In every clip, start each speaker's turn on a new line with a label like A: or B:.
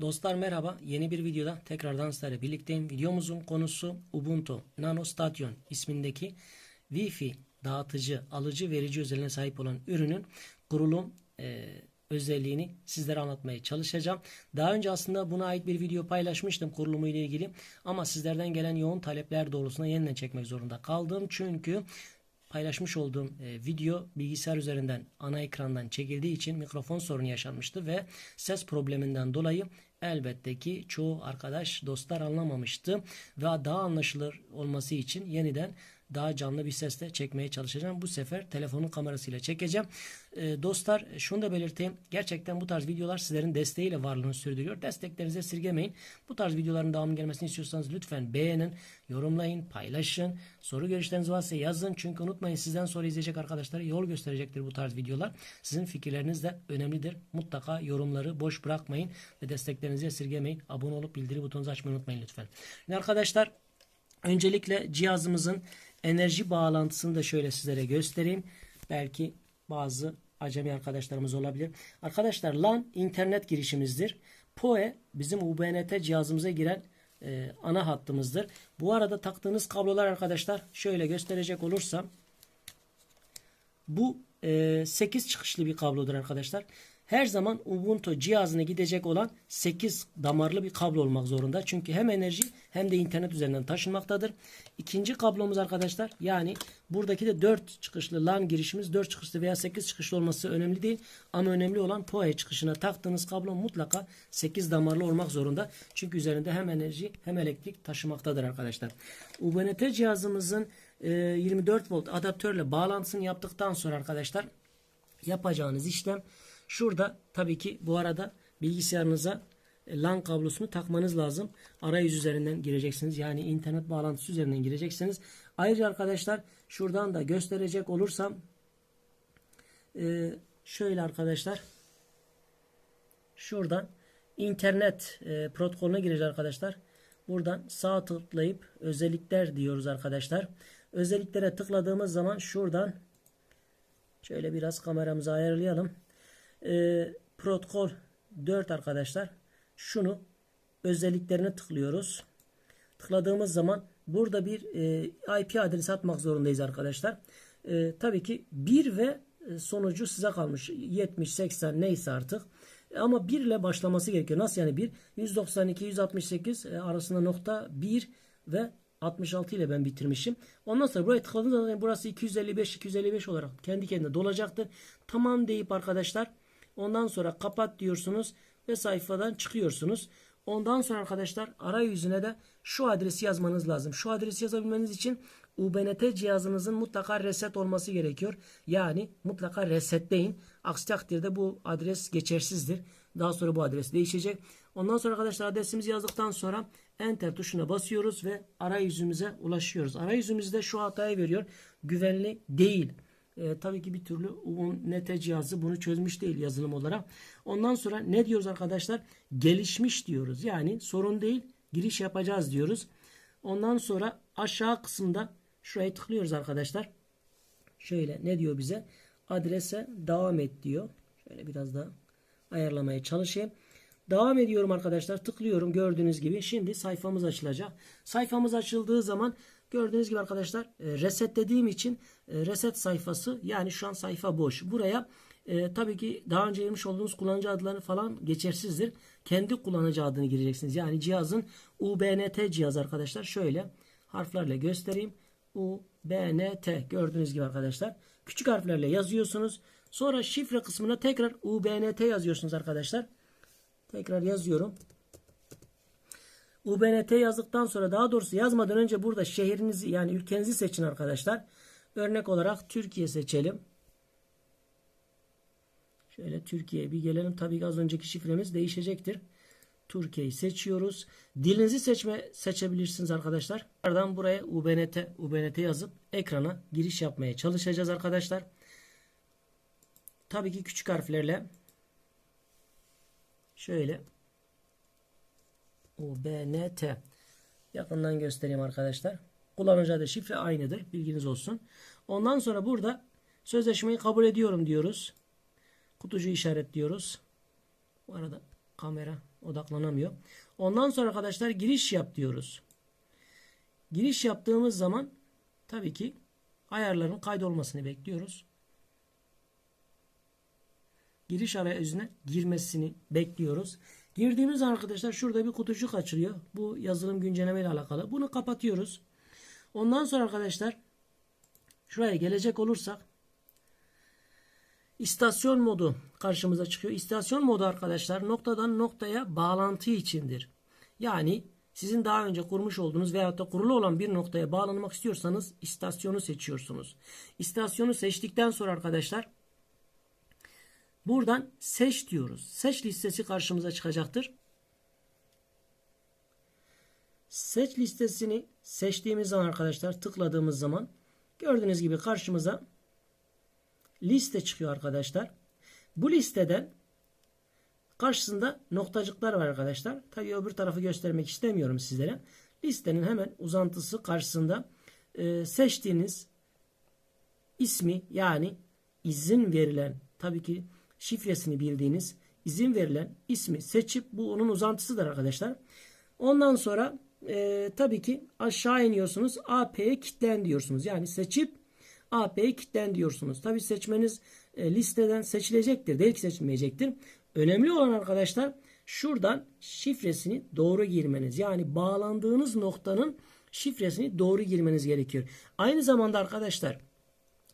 A: Dostlar merhaba. Yeni bir videoda tekrardan sizlerle birlikteyim. Videomuzun konusu Ubuntu Nano Station ismindeki Wi-Fi dağıtıcı, alıcı, verici özelliğine sahip olan ürünün kurulum e, özelliğini sizlere anlatmaya çalışacağım. Daha önce aslında buna ait bir video paylaşmıştım kurulumu ile ilgili ama sizlerden gelen yoğun talepler doğrultusunda yeniden çekmek zorunda kaldım. Çünkü paylaşmış olduğum e, video bilgisayar üzerinden ana ekrandan çekildiği için mikrofon sorunu yaşanmıştı ve ses probleminden dolayı elbette ki çoğu arkadaş dostlar anlamamıştı ve daha anlaşılır olması için yeniden daha canlı bir sesle çekmeye çalışacağım. Bu sefer telefonun kamerasıyla çekeceğim. E, dostlar şunu da belirteyim. Gerçekten bu tarz videolar sizlerin desteğiyle varlığını sürdürüyor. Desteklerinizi esirgemeyin. Bu tarz videoların devamı gelmesini istiyorsanız lütfen beğenin, yorumlayın, paylaşın. Soru görüşleriniz varsa yazın. Çünkü unutmayın sizden sonra izleyecek arkadaşlara yol gösterecektir bu tarz videolar. Sizin fikirleriniz de önemlidir. Mutlaka yorumları boş bırakmayın ve desteklerinizi esirgemeyin. Abone olup bildiri butonunuzu açmayı unutmayın lütfen. Şimdi arkadaşlar öncelikle cihazımızın enerji bağlantısını da şöyle sizlere göstereyim. Belki bazı acemi arkadaşlarımız olabilir. Arkadaşlar LAN internet girişimizdir. PoE bizim UBNT cihazımıza giren e, ana hattımızdır. Bu arada taktığınız kablolar arkadaşlar şöyle gösterecek olursam bu e, 8 çıkışlı bir kablodur arkadaşlar. Her zaman Ubuntu cihazına gidecek olan 8 damarlı bir kablo olmak zorunda. Çünkü hem enerji hem de internet üzerinden taşınmaktadır. İkinci kablomuz arkadaşlar yani buradaki de 4 çıkışlı LAN girişimiz 4 çıkışlı veya 8 çıkışlı olması önemli değil. Ama önemli olan PoE çıkışına taktığınız kablo mutlaka 8 damarlı olmak zorunda. Çünkü üzerinde hem enerji hem elektrik taşımaktadır arkadaşlar. UBNT cihazımızın 24 volt adaptörle bağlantısını yaptıktan sonra arkadaşlar yapacağınız işlem şurada tabii ki bu arada bilgisayarınıza LAN kablosunu takmanız lazım. Arayüz üzerinden gireceksiniz. Yani internet bağlantısı üzerinden gireceksiniz. Ayrıca arkadaşlar şuradan da gösterecek olursam şöyle arkadaşlar şuradan internet protokolüne gireceğiz arkadaşlar. Buradan sağ tıklayıp özellikler diyoruz arkadaşlar. Özelliklere tıkladığımız zaman şuradan şöyle biraz kameramızı ayarlayalım. E, protokol 4 arkadaşlar. Şunu özelliklerine tıklıyoruz. Tıkladığımız zaman burada bir e, IP adresi atmak zorundayız arkadaşlar. E, tabii ki 1 ve sonucu size kalmış. 70, 80 neyse artık. Ama 1 ile başlaması gerekiyor. Nasıl yani 1? 192, 168 arasında nokta 1 ve 66 ile ben bitirmişim. Ondan sonra buraya tıkladığınız zaman burası 255 255 olarak kendi kendine dolacaktır. Tamam deyip arkadaşlar ondan sonra kapat diyorsunuz ve sayfadan çıkıyorsunuz. Ondan sonra arkadaşlar arayüzüne de şu adresi yazmanız lazım. Şu adresi yazabilmeniz için UBNT cihazınızın mutlaka reset olması gerekiyor. Yani mutlaka resetleyin. Aksi takdirde bu adres geçersizdir. Daha sonra bu adres değişecek. Ondan sonra arkadaşlar adresimizi yazdıktan sonra enter tuşuna basıyoruz ve arayüzümüze ulaşıyoruz. Arayüzümüzde şu hatayı veriyor. Güvenli değil. E, tabii ki bir türlü UNT cihazı bunu çözmüş değil yazılım olarak. Ondan sonra ne diyoruz arkadaşlar? Gelişmiş diyoruz. Yani sorun değil giriş yapacağız diyoruz. Ondan sonra aşağı kısımda şuraya tıklıyoruz arkadaşlar. Şöyle ne diyor bize? Adrese devam et diyor. Şöyle biraz daha ayarlamaya çalışayım. Devam ediyorum arkadaşlar. Tıklıyorum gördüğünüz gibi. Şimdi sayfamız açılacak. Sayfamız açıldığı zaman gördüğünüz gibi arkadaşlar e, reset dediğim için e, reset sayfası yani şu an sayfa boş. Buraya e, tabii ki daha önce girmiş olduğunuz kullanıcı adları falan geçersizdir. Kendi kullanıcı adını gireceksiniz. Yani cihazın UBNT cihaz arkadaşlar. Şöyle harflerle göstereyim. UBNT gördüğünüz gibi arkadaşlar. Küçük harflerle yazıyorsunuz. Sonra şifre kısmına tekrar UBNT yazıyorsunuz arkadaşlar. Tekrar yazıyorum. UBNT yazdıktan sonra daha doğrusu yazmadan önce burada şehrinizi yani ülkenizi seçin arkadaşlar. Örnek olarak Türkiye seçelim. Şöyle Türkiye'ye bir gelelim. Tabii ki az önceki şifremiz değişecektir. Türkiye'yi seçiyoruz. Dilinizi seçme seçebilirsiniz arkadaşlar. Buradan buraya UBNT UBNT yazıp ekrana giriş yapmaya çalışacağız arkadaşlar. Tabii ki küçük harflerle şöyle UBNT yakından göstereyim arkadaşlar. Kullanıcı adı şifre aynıdır. Bilginiz olsun. Ondan sonra burada sözleşmeyi kabul ediyorum diyoruz. Kutucu işaretliyoruz. Bu arada kamera odaklanamıyor. Ondan sonra arkadaşlar giriş yap diyoruz. Giriş yaptığımız zaman tabii ki ayarların kaydolmasını bekliyoruz. Giriş arayüzüne girmesini bekliyoruz. Girdiğimiz arkadaşlar şurada bir kutucuk açılıyor. Bu yazılım güncelleme ile alakalı. Bunu kapatıyoruz. Ondan sonra arkadaşlar şuraya gelecek olursak istasyon modu karşımıza çıkıyor. İstasyon modu arkadaşlar noktadan noktaya bağlantı içindir. Yani sizin daha önce kurmuş olduğunuz veyahut da kurulu olan bir noktaya bağlanmak istiyorsanız istasyonu seçiyorsunuz. İstasyonu seçtikten sonra arkadaşlar buradan seç diyoruz. Seç listesi karşımıza çıkacaktır. Seç listesini seçtiğimiz zaman arkadaşlar tıkladığımız zaman gördüğünüz gibi karşımıza liste çıkıyor arkadaşlar. Bu listeden karşısında noktacıklar var arkadaşlar. Tabii öbür tarafı göstermek istemiyorum sizlere. Listenin hemen uzantısı karşısında e, seçtiğiniz ismi yani izin verilen tabii ki şifresini bildiğiniz izin verilen ismi seçip bu onun uzantısıdır arkadaşlar. Ondan sonra e, tabii ki aşağı iniyorsunuz. AP'ye kilitlen diyorsunuz. Yani seçip AP'ye kilitlen diyorsunuz. Tabii seçmeniz e, listeden seçilecektir. Değil ki seçmeyecektir. Önemli olan arkadaşlar şuradan şifresini doğru girmeniz. Yani bağlandığınız noktanın şifresini doğru girmeniz gerekiyor. Aynı zamanda arkadaşlar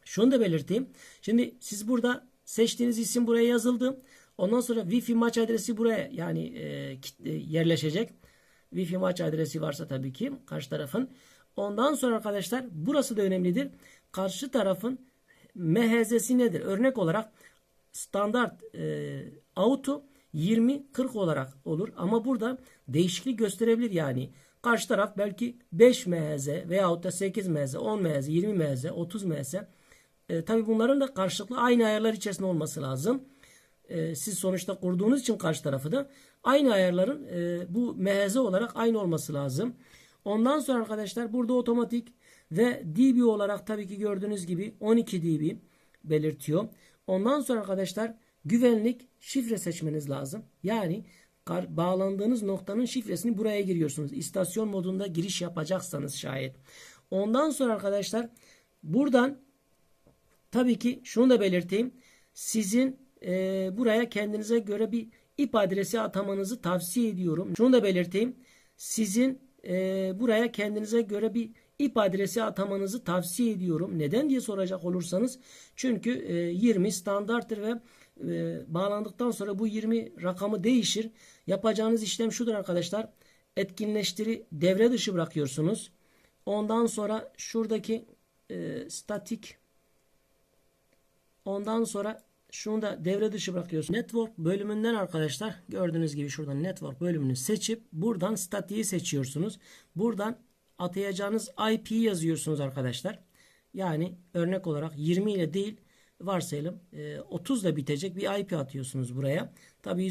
A: şunu da belirteyim. Şimdi siz burada seçtiğiniz isim buraya yazıldı. Ondan sonra Wi-Fi maç adresi buraya yani e, yerleşecek. Wi-Fi maç adresi varsa tabii ki karşı tarafın. Ondan sonra arkadaşlar burası da önemlidir. Karşı tarafın MHZ'si nedir? Örnek olarak standart e, auto 20-40 olarak olur. Ama burada değişiklik gösterebilir yani. Karşı taraf belki 5 MHZ veyahut da 8 MHZ, 10 MHZ, 20 MHZ, 30 MHZ. E, tabi bunların da karşılıklı aynı ayarlar içerisinde olması lazım. E, siz sonuçta kurduğunuz için karşı tarafı da aynı ayarların e, bu MHZ olarak aynı olması lazım. Ondan sonra arkadaşlar burada otomatik ve DB olarak tabii ki gördüğünüz gibi 12 DB belirtiyor. Ondan sonra arkadaşlar güvenlik şifre seçmeniz lazım. Yani bağlandığınız noktanın şifresini buraya giriyorsunuz. İstasyon modunda giriş yapacaksanız şayet. Ondan sonra arkadaşlar buradan tabii ki şunu da belirteyim. Sizin e, buraya kendinize göre bir IP adresi atamanızı tavsiye ediyorum. Şunu da belirteyim. Sizin e, buraya kendinize göre bir IP adresi atamanızı tavsiye ediyorum. Neden diye soracak olursanız çünkü e, 20 standarttır ve e, bağlandıktan sonra bu 20 rakamı değişir. Yapacağınız işlem şudur arkadaşlar. Etkinleştiri devre dışı bırakıyorsunuz. Ondan sonra şuradaki e, statik ondan sonra şunu da devre dışı bırakıyorsunuz. Network bölümünden arkadaşlar gördüğünüz gibi şuradan network bölümünü seçip buradan statiği seçiyorsunuz. Buradan atayacağınız IP yazıyorsunuz arkadaşlar. Yani örnek olarak 20 ile değil varsayalım 30 ile bitecek bir IP atıyorsunuz buraya. Tabi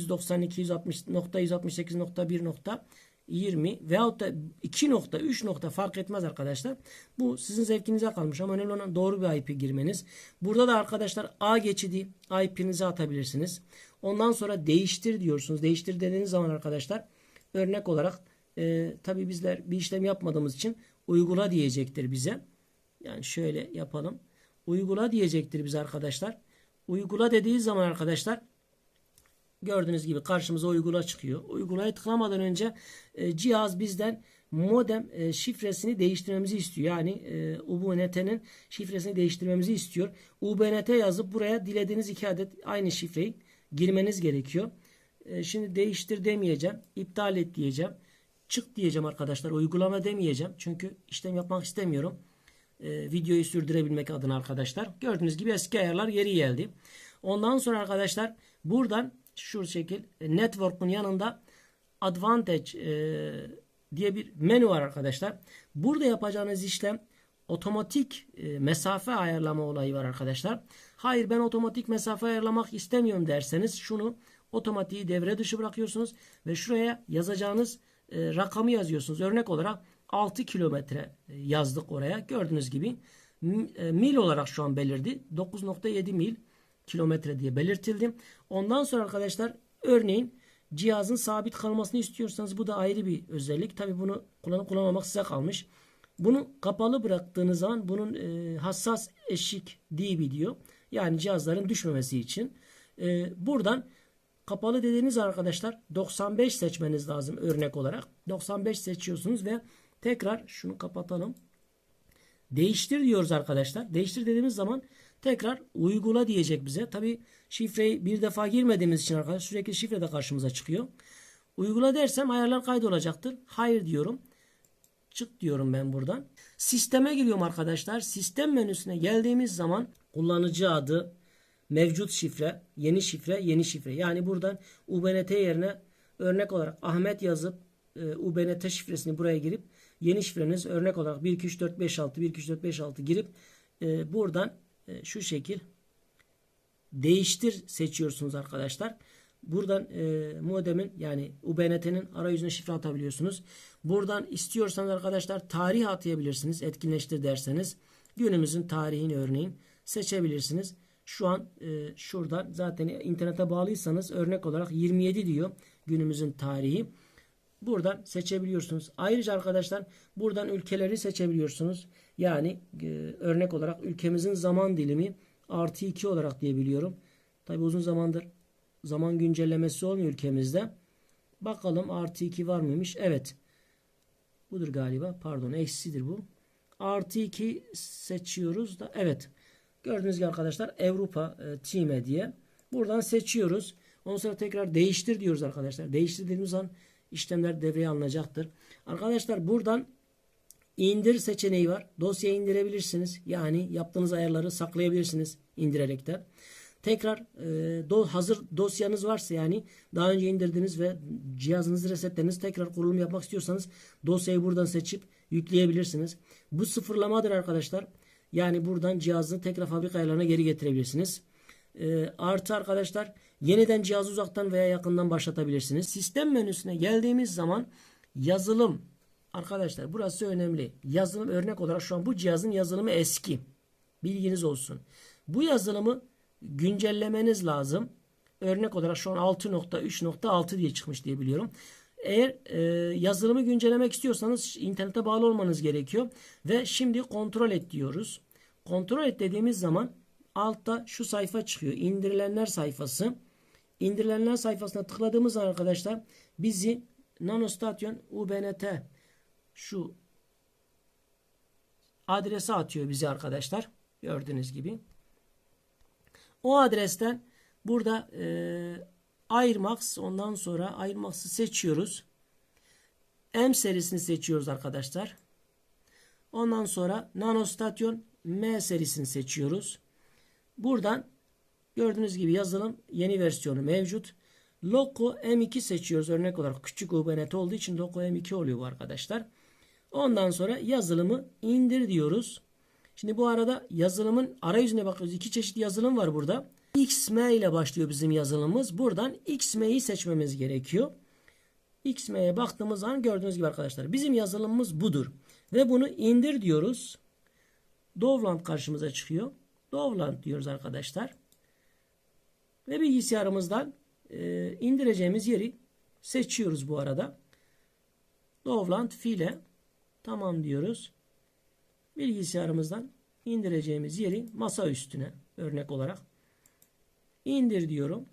A: 192.168.1.20 veyahut da 2 nokta 3 nokta fark etmez arkadaşlar. Bu sizin zevkinize kalmış ama önemli olan doğru bir IP girmeniz. Burada da arkadaşlar A geçidi IP'nizi atabilirsiniz. Ondan sonra değiştir diyorsunuz. Değiştir dediğiniz zaman arkadaşlar örnek olarak e, tabi bizler bir işlem yapmadığımız için uygula diyecektir bize. Yani şöyle yapalım. Uygula diyecektir bize arkadaşlar. Uygula dediği zaman arkadaşlar gördüğünüz gibi karşımıza uygula çıkıyor. Uygulaya tıklamadan önce e, cihaz bizden modem e, şifresini değiştirmemizi istiyor. Yani e, UBNT'nin şifresini değiştirmemizi istiyor. UBNT yazıp buraya dilediğiniz iki adet aynı şifreyi girmeniz gerekiyor. E, şimdi değiştir demeyeceğim. iptal et diyeceğim çık diyeceğim arkadaşlar. Uygulama demeyeceğim. Çünkü işlem yapmak istemiyorum. Ee, videoyu sürdürebilmek adına arkadaşlar. Gördüğünüz gibi eski ayarlar geri geldi. Ondan sonra arkadaşlar buradan şu şekil e, network'un yanında advantage e, diye bir menü var arkadaşlar. Burada yapacağınız işlem otomatik e, mesafe ayarlama olayı var arkadaşlar. Hayır ben otomatik mesafe ayarlamak istemiyorum derseniz şunu otomatiği devre dışı bırakıyorsunuz ve şuraya yazacağınız e, rakamı yazıyorsunuz. Örnek olarak 6 kilometre e, yazdık oraya. Gördüğünüz gibi e, mil olarak şu an belirdi. 9.7 mil kilometre diye belirtildi. Ondan sonra arkadaşlar örneğin Cihazın sabit kalmasını istiyorsanız bu da ayrı bir özellik. Tabi bunu kullanıp kullanmamak size kalmış. Bunu kapalı bıraktığınız zaman bunun e, hassas eşik DB diyor. Yani cihazların düşmemesi için. E, buradan kapalı dediğiniz arkadaşlar 95 seçmeniz lazım örnek olarak. 95 seçiyorsunuz ve tekrar şunu kapatalım. Değiştir diyoruz arkadaşlar. Değiştir dediğimiz zaman tekrar uygula diyecek bize. Tabi şifreyi bir defa girmediğimiz için arkadaşlar sürekli şifre de karşımıza çıkıyor. Uygula dersem ayarlar kaydolacaktır. Hayır diyorum. Çık diyorum ben buradan. Sisteme giriyorum arkadaşlar. Sistem menüsüne geldiğimiz zaman kullanıcı adı, mevcut şifre, yeni şifre, yeni şifre. Yani buradan UBNT yerine örnek olarak Ahmet yazıp e, UBNT şifresini buraya girip yeni şifreniz örnek olarak 1 2 3 4 5 6 1 2 3 4 5 6 girip e, buradan e, şu şekil değiştir seçiyorsunuz arkadaşlar. Buradan e, modemin yani UBNT'nin arayüzüne şifre atabiliyorsunuz. Buradan istiyorsanız arkadaşlar tarih atayabilirsiniz. Etkinleştir derseniz günümüzün tarihini örneğin seçebilirsiniz. Şu an e, şuradan zaten internete bağlıysanız örnek olarak 27 diyor günümüzün tarihi. Buradan seçebiliyorsunuz. Ayrıca arkadaşlar buradan ülkeleri seçebiliyorsunuz. Yani e, örnek olarak ülkemizin zaman dilimi artı 2 olarak diyebiliyorum. Tabi uzun zamandır zaman güncellemesi olmuyor ülkemizde. Bakalım artı 2 var mıymış? Evet. Budur galiba. Pardon eksidir bu. Artı 2 seçiyoruz da evet. Gördüğünüz gibi arkadaşlar Avrupa e, Time diye. Buradan seçiyoruz. Ondan sonra tekrar değiştir diyoruz arkadaşlar. Değiştir dediğimiz zaman işlemler devreye alınacaktır. Arkadaşlar buradan indir seçeneği var. Dosya indirebilirsiniz. Yani yaptığınız ayarları saklayabilirsiniz indirerekten. Tekrar e, hazır dosyanız varsa yani daha önce indirdiniz ve cihazınızı resetlediniz tekrar kurulum yapmak istiyorsanız dosyayı buradan seçip yükleyebilirsiniz. Bu sıfırlamadır arkadaşlar. Yani buradan cihazı tekrar fabrika ayarlarına geri getirebilirsiniz. E, artı arkadaşlar yeniden cihazı uzaktan veya yakından başlatabilirsiniz. Sistem menüsüne geldiğimiz zaman yazılım arkadaşlar burası önemli. Yazılım örnek olarak şu an bu cihazın yazılımı eski. Bilginiz olsun. Bu yazılımı güncellemeniz lazım. Örnek olarak şu an 6.3.6 diye çıkmış diye biliyorum. Eğer e, yazılımı güncellemek istiyorsanız internete bağlı olmanız gerekiyor. Ve şimdi kontrol et diyoruz. Kontrol et dediğimiz zaman altta şu sayfa çıkıyor. İndirilenler sayfası. İndirilenler sayfasına tıkladığımız zaman arkadaşlar bizi Nanostation UBNT şu adrese atıyor bizi arkadaşlar. Gördüğünüz gibi. O adresten burada e, Airmax ondan sonra Airmax'ı seçiyoruz. M serisini seçiyoruz arkadaşlar. Ondan sonra Nanostation M serisini seçiyoruz. Buradan gördüğünüz gibi yazılım yeni versiyonu mevcut. Loco M2 seçiyoruz. Örnek olarak küçük UBNet olduğu için Loco M2 oluyor bu arkadaşlar. Ondan sonra yazılımı indir diyoruz. Şimdi bu arada yazılımın arayüzüne bakıyoruz. İki çeşit yazılım var burada. XM ile başlıyor bizim yazılımımız. Buradan XM'yi seçmemiz gerekiyor. XM'ye baktığımız zaman gördüğünüz gibi arkadaşlar bizim yazılımımız budur. Ve bunu indir diyoruz. Dovland karşımıza çıkıyor. Dovland diyoruz arkadaşlar. Ve bilgisayarımızdan e, indireceğimiz yeri seçiyoruz bu arada. Dovland file tamam diyoruz. Bilgisayarımızdan indireceğimiz yeri masa üstüne örnek olarak indir diyorum.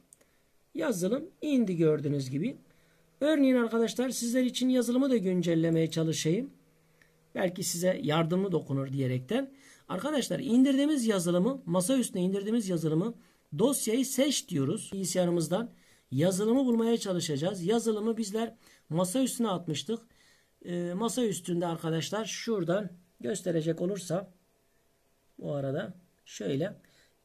A: Yazılım indi gördüğünüz gibi. Örneğin arkadaşlar sizler için yazılımı da güncellemeye çalışayım. Belki size yardımı dokunur diyerekten. Arkadaşlar indirdiğimiz yazılımı masa üstüne indirdiğimiz yazılımı dosyayı seç diyoruz. Bilgisayarımızdan yazılımı bulmaya çalışacağız. Yazılımı bizler masa üstüne atmıştık. E, masa üstünde arkadaşlar şuradan gösterecek olursa bu arada şöyle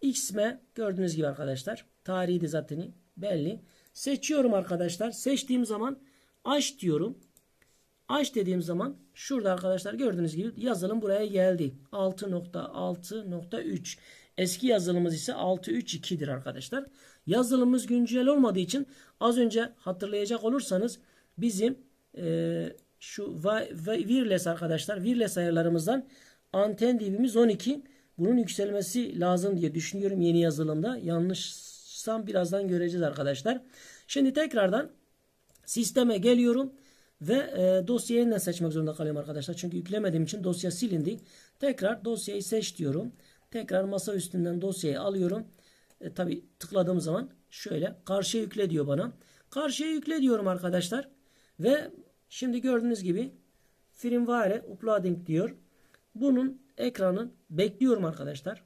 A: XM gördüğünüz gibi arkadaşlar tarihi de zaten belli. Seçiyorum arkadaşlar. Seçtiğim zaman aç diyorum. Aç dediğim zaman şurada arkadaşlar gördüğünüz gibi yazılım buraya geldi. 6.6.3 Eski yazılımımız ise 6.3.2'dir arkadaşlar. Yazılımımız güncel olmadığı için az önce hatırlayacak olursanız bizim e, şu wireless arkadaşlar wireless ayarlarımızdan anten dibimiz 12 bunun yükselmesi lazım diye düşünüyorum yeni yazılımda. Yanlışsam birazdan göreceğiz arkadaşlar. Şimdi tekrardan Sisteme geliyorum ve e, dosyayı yeniden seçmek zorunda kalıyorum arkadaşlar. Çünkü yüklemediğim için dosya silindi. Tekrar dosyayı seç diyorum. Tekrar masa üstünden dosyayı alıyorum. E, tabi tıkladığım zaman şöyle karşıya yükle diyor bana. Karşıya yükle diyorum arkadaşlar. Ve şimdi gördüğünüz gibi firmware uploading diyor. Bunun ekranın bekliyorum arkadaşlar.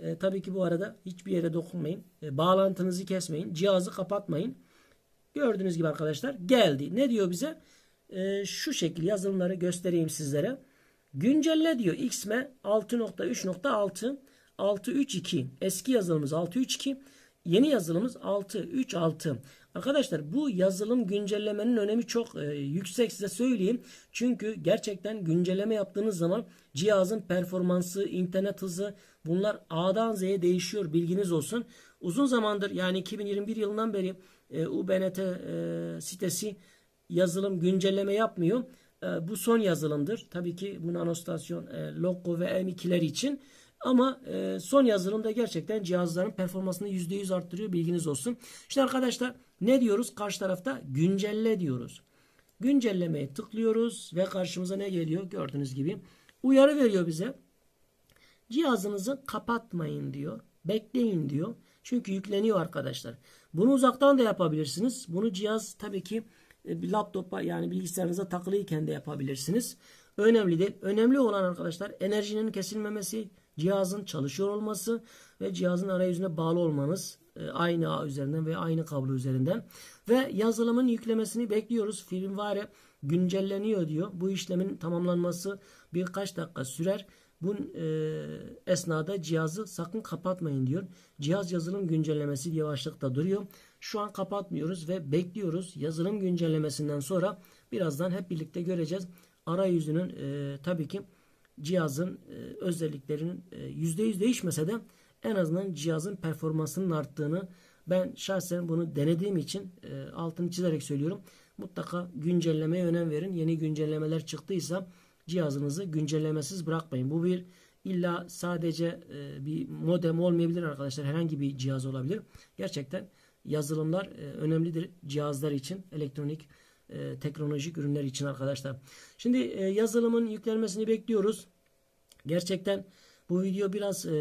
A: E, tabii ki bu arada hiçbir yere dokunmayın. E, bağlantınızı kesmeyin. Cihazı kapatmayın. Gördüğünüz gibi arkadaşlar geldi. Ne diyor bize? E, şu şekil yazılımları göstereyim sizlere. Güncelle diyor XME 6.3.6 6.3.2 eski yazılımımız 6.3.2 yeni yazılımımız 6.3.6 Arkadaşlar bu yazılım güncellemenin önemi çok e, yüksek size söyleyeyim. Çünkü gerçekten güncelleme yaptığınız zaman cihazın performansı, internet hızı bunlar A'dan Z'ye değişiyor bilginiz olsun. Uzun zamandır yani 2021 yılından beri e, UBNT e, sitesi yazılım güncelleme yapmıyor. E, bu son yazılımdır. Tabii ki bu nanostasyon, e, logo ve M2'ler için. Ama e, son yazılımda gerçekten cihazların performansını %100 arttırıyor. Bilginiz olsun. İşte arkadaşlar ne diyoruz? Karşı tarafta güncelle diyoruz. Güncellemeye tıklıyoruz ve karşımıza ne geliyor? Gördüğünüz gibi uyarı veriyor bize. Cihazınızı kapatmayın diyor. Bekleyin diyor. Çünkü yükleniyor arkadaşlar. Bunu uzaktan da yapabilirsiniz. Bunu cihaz tabii ki e, laptopa yani bilgisayarınıza takılıyken de yapabilirsiniz. Önemli değil. Önemli olan arkadaşlar enerjinin kesilmemesi, cihazın çalışıyor olması ve cihazın arayüzüne bağlı olmanız e, aynı ağ üzerinden ve aynı kablo üzerinden ve yazılımın yüklemesini bekliyoruz. Firmware güncelleniyor diyor. Bu işlemin tamamlanması birkaç dakika sürer. Bu e, esnada cihazı sakın kapatmayın diyor. Cihaz yazılım güncellemesi diye başlıkta duruyor. Şu an kapatmıyoruz ve bekliyoruz. Yazılım güncellemesinden sonra birazdan hep birlikte göreceğiz. Arayüzünün e, tabii ki cihazın e, özelliklerinin e, %100 değişmese de en azından cihazın performansının arttığını ben şahsen bunu denediğim için e, altını çizerek söylüyorum. Mutlaka güncellemeye önem verin. Yeni güncellemeler çıktıysa cihazınızı güncellemesiz bırakmayın. Bu bir illa sadece e, bir modem olmayabilir arkadaşlar. Herhangi bir cihaz olabilir. Gerçekten yazılımlar e, önemlidir cihazlar için. Elektronik e, teknolojik ürünler için arkadaşlar. Şimdi e, yazılımın yüklenmesini bekliyoruz. Gerçekten bu video biraz e,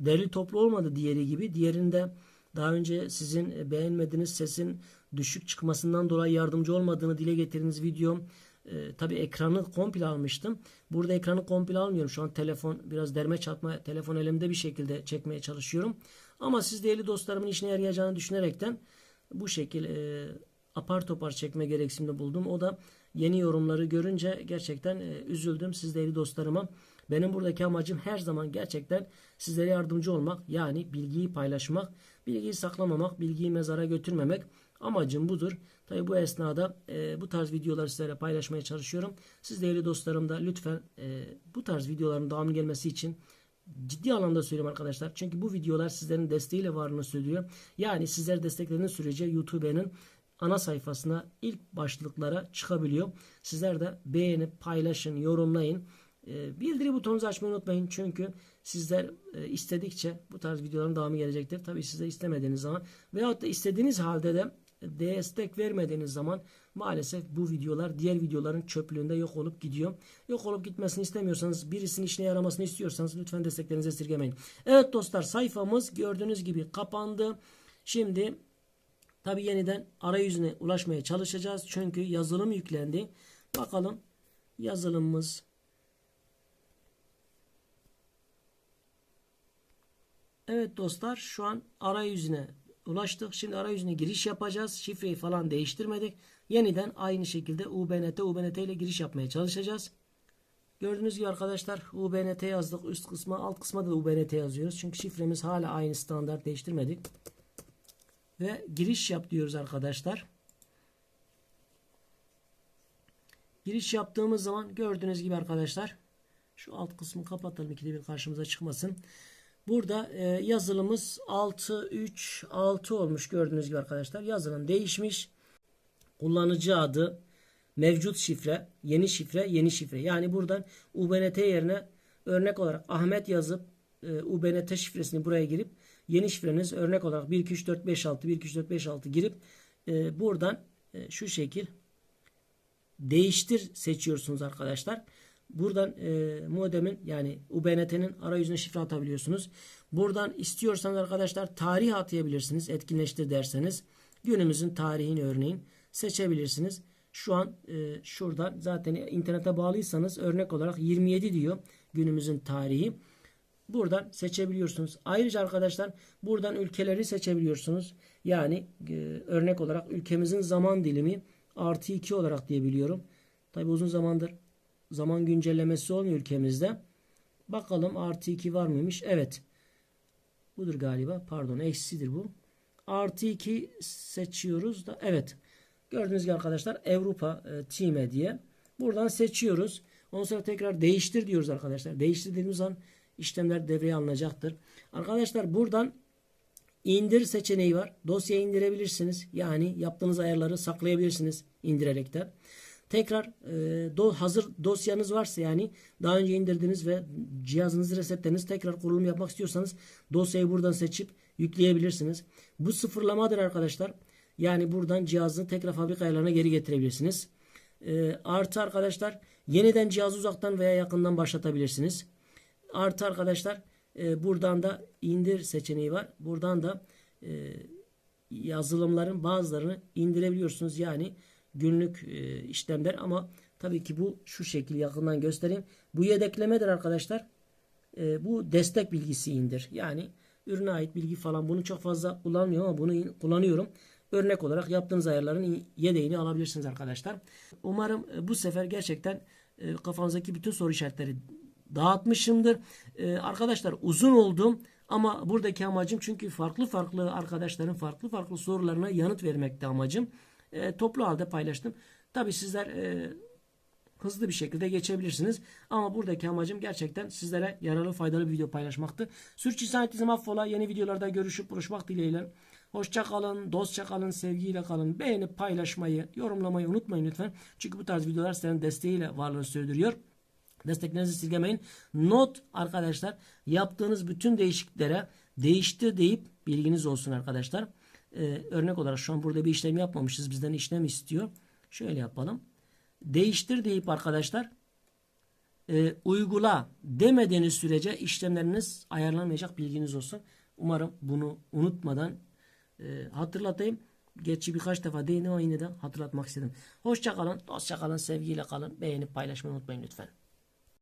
A: derli toplu olmadı diğeri gibi. Diğerinde daha önce sizin e, beğenmediğiniz sesin düşük çıkmasından dolayı yardımcı olmadığını dile getirdiğiniz video e, tabi ekranı komple almıştım. Burada ekranı komple almıyorum. Şu an telefon biraz derme çatma telefon elimde bir şekilde çekmeye çalışıyorum. Ama siz değerli dostlarımın işine yarayacağını düşünerekten bu şekil e, apar topar çekme gereksinimde buldum. O da yeni yorumları görünce gerçekten e, üzüldüm. Siz değerli dostlarıma benim buradaki amacım her zaman gerçekten sizlere yardımcı olmak. Yani bilgiyi paylaşmak, bilgiyi saklamamak, bilgiyi mezara götürmemek. Amacım budur. Tabi bu esnada e, bu tarz videoları sizlere paylaşmaya çalışıyorum. Siz değerli dostlarım da lütfen e, bu tarz videoların devamı gelmesi için ciddi anlamda söylüyorum arkadaşlar. Çünkü bu videolar sizlerin desteğiyle varlığını söylüyor. Yani sizler desteklediğiniz sürece YouTube'nin ana sayfasına ilk başlıklara çıkabiliyor. Sizler de beğenip paylaşın, yorumlayın. E, bildiri butonunuzu açmayı unutmayın. Çünkü sizler e, istedikçe bu tarz videoların devamı gelecektir. Tabi siz de istemediğiniz zaman veyahut da istediğiniz halde de destek vermediğiniz zaman maalesef bu videolar diğer videoların çöplüğünde yok olup gidiyor. Yok olup gitmesini istemiyorsanız birisinin işine yaramasını istiyorsanız lütfen desteklerinizi esirgemeyin. Evet dostlar sayfamız gördüğünüz gibi kapandı. Şimdi tabi yeniden arayüzüne ulaşmaya çalışacağız. Çünkü yazılım yüklendi. Bakalım yazılımımız Evet dostlar şu an arayüzüne ulaştık. Şimdi arayüzüne giriş yapacağız. Şifreyi falan değiştirmedik. Yeniden aynı şekilde UBNT, UBNT ile giriş yapmaya çalışacağız. Gördüğünüz gibi arkadaşlar UBNT yazdık. Üst kısma alt kısma da UBNT yazıyoruz. Çünkü şifremiz hala aynı standart değiştirmedik. Ve giriş yap diyoruz arkadaşlar. Giriş yaptığımız zaman gördüğünüz gibi arkadaşlar şu alt kısmı kapatalım ikide bir karşımıza çıkmasın. Burada e, yazılımız 6 3 6 olmuş gördüğünüz gibi arkadaşlar. Yazılım değişmiş. Kullanıcı adı, mevcut şifre, yeni şifre, yeni şifre. Yani buradan UBNT yerine örnek olarak Ahmet yazıp e, UBNT şifresini buraya girip yeni şifreniz örnek olarak 1 2 3 4 5 6 1 2 3 4 5 6 girip e, buradan e, şu şekil değiştir seçiyorsunuz arkadaşlar. Buradan e, modemin yani UBNT'nin arayüzüne şifre atabiliyorsunuz. Buradan istiyorsanız arkadaşlar tarih atayabilirsiniz. Etkinleştir derseniz. Günümüzün tarihini örneğin seçebilirsiniz. Şu an e, şuradan zaten internete bağlıysanız örnek olarak 27 diyor günümüzün tarihi. Buradan seçebiliyorsunuz. Ayrıca arkadaşlar buradan ülkeleri seçebiliyorsunuz. Yani e, örnek olarak ülkemizin zaman dilimi artı 2 olarak diyebiliyorum. Tabi uzun zamandır zaman güncellemesi olmuyor ülkemizde. Bakalım artı 2 var mıymış? Evet. Budur galiba. Pardon eksidir bu. Artı 2 seçiyoruz da evet. Gördüğünüz gibi arkadaşlar Avrupa e, Time diye. Buradan seçiyoruz. Ondan sonra tekrar değiştir diyoruz arkadaşlar. Değiştirdiğimiz an işlemler devreye alınacaktır. Arkadaşlar buradan indir seçeneği var. Dosyayı indirebilirsiniz. Yani yaptığınız ayarları saklayabilirsiniz indirerekten. Tekrar e, do, hazır dosyanız varsa yani daha önce indirdiğiniz ve cihazınızı resetleriniz tekrar kurulum yapmak istiyorsanız dosyayı buradan seçip yükleyebilirsiniz. Bu sıfırlamadır arkadaşlar. Yani buradan cihazı tekrar fabrika ayarlarına geri getirebilirsiniz. E, artı arkadaşlar yeniden cihazı uzaktan veya yakından başlatabilirsiniz. Artı arkadaşlar e, buradan da indir seçeneği var. Buradan da e, yazılımların bazılarını indirebiliyorsunuz. Yani günlük e, işlemler ama tabii ki bu şu şekilde yakından göstereyim. Bu yedeklemedir arkadaşlar. E, bu destek bilgisi indir. Yani ürüne ait bilgi falan bunu çok fazla kullanmıyorum ama bunu kullanıyorum. Örnek olarak yaptığınız ayarların yedeğini alabilirsiniz arkadaşlar. Umarım e, bu sefer gerçekten e, kafanızdaki bütün soru işaretleri dağıtmışımdır. Ee, arkadaşlar uzun oldum ama buradaki amacım çünkü farklı farklı arkadaşların farklı farklı sorularına yanıt vermekte amacım. Ee, toplu halde paylaştım. Tabi sizler e, hızlı bir şekilde geçebilirsiniz. Ama buradaki amacım gerçekten sizlere yararlı faydalı bir video paylaşmaktı. Sürçülisan ettiysem affola. Yeni videolarda görüşüp buluşmak dileğiyle. Hoşça kalın, dostça kalın, sevgiyle kalın. Beğenip paylaşmayı, yorumlamayı unutmayın lütfen. Çünkü bu tarz videolar senin desteğiyle varlığı sürdürüyor. Desteklerinizi silgemeyin. Not arkadaşlar yaptığınız bütün değişikliklere değiştir deyip bilginiz olsun arkadaşlar. Ee, örnek olarak şu an burada bir işlem yapmamışız. Bizden işlem istiyor. Şöyle yapalım. Değiştir deyip arkadaşlar e, uygula demediğiniz sürece işlemleriniz ayarlanmayacak bilginiz olsun. Umarım bunu unutmadan e, hatırlatayım. Gerçi birkaç defa değindim ama yine de hatırlatmak istedim. Hoşça kalın, sevgiyle kalın. Beğenip paylaşmayı unutmayın lütfen.